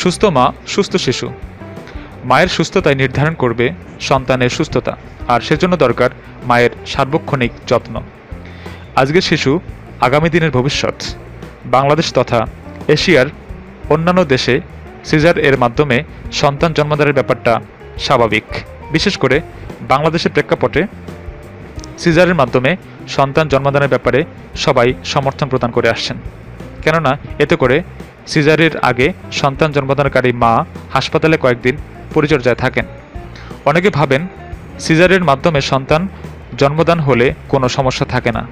সুস্থ মা, সুস্থ শিশু। মায়ের সুস্থতাই নির্ধারণ করবে সন্তানের সুস্থতা, আর সেজন্য দরকার মায়ের সার্বক্ষণিক যত্ন। আজকের শিশু আগামী দিনের ভবিষ্যৎ। বাংলাদেশ তথা এশিয়ার অন্যান্য দেশে সিজার এর মাধ্যমে সন্তান জন্মদানের ব্যাপারটা স্বাভাবিক। বিশেষ করে বাংলাদেশের প্রেক্ষাপটে সিজারের মাধ্যমে সন্তান জন্মদানের ব্যাপারে সবাই সমর্থন প্রদান করে আসছেন। কেননা এতে করে সিজারের আগে সন্তান জন্মদানকারী মা হাসপাতালে কয়েকদিন পরিচর্যায় থাকেন। অনেকে ভাবেন সিজারের মাধ্যমে সন্তান জন্মদান হলে কোনো সমস্যা থাকে না।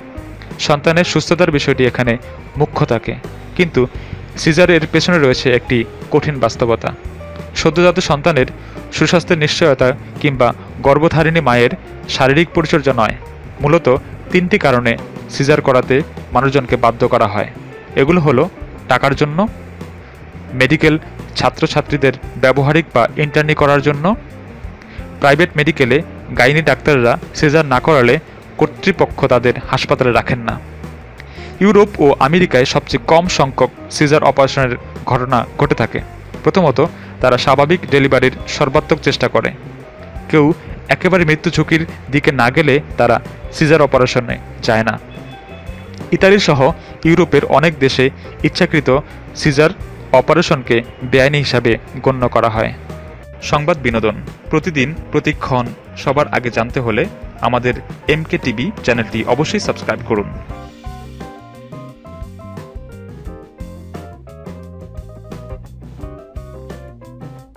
সন্তানের সুস্থতার বিষয়টি এখানে মুখ্য থাকে। কিন্তু সিজারের পেছনে রয়েছে একটি কঠিন বাস্তবতা। সদ্যজাত সন্তানের সুস্বাস্থ্যের নিশ্চয়তা কিংবা গর্ভধারিণী মায়ের শারীরিক পরিচর্যা নয়। মূলত তিনটি কারণে সিজার করাতে মানুষজনকে বাধ্য করা হয়। এগুলো হলো টাকার জন্য মেডিকেল ছাত্রছাত্রীদের ব্যবহারিক বা ইন্টার্নি করার জন্য। প্রাইভেট মেডিকেলে গাইনি ডাক্তাররা সিজার না করালে কর্তৃপক্ষ তাদের হাসপাতালে রাখেন না। ইউরোপ ও আমেরিকায় সবচেয়ে কম সংখ্যক সিজার অপারেশনের ঘটনা ঘটে থাকে। প্রথমত, তারা স্বাভাবিক ডেলিভারির সর্বাত্মক চেষ্টা করে। কেউ একেবারে মৃত্যু ঝুঁকির দিকে না গেলে তারা সিজার অপারেশনে যায় না। ইতালি সহ ইউরোপের অনেক দেশে ইচ্ছাকৃত সিজার অপারেশনকে বেআইনি হিসাবে গণ্য করা হয়। সংবাদ বিনোদন, প্রতিদিন, প্রতিক্ষণ, সবার আগে জানতে হলে আমাদের এমকে টিভি চ্যানেলটি অবশ্যই সাবস্ক্রাইব করুন।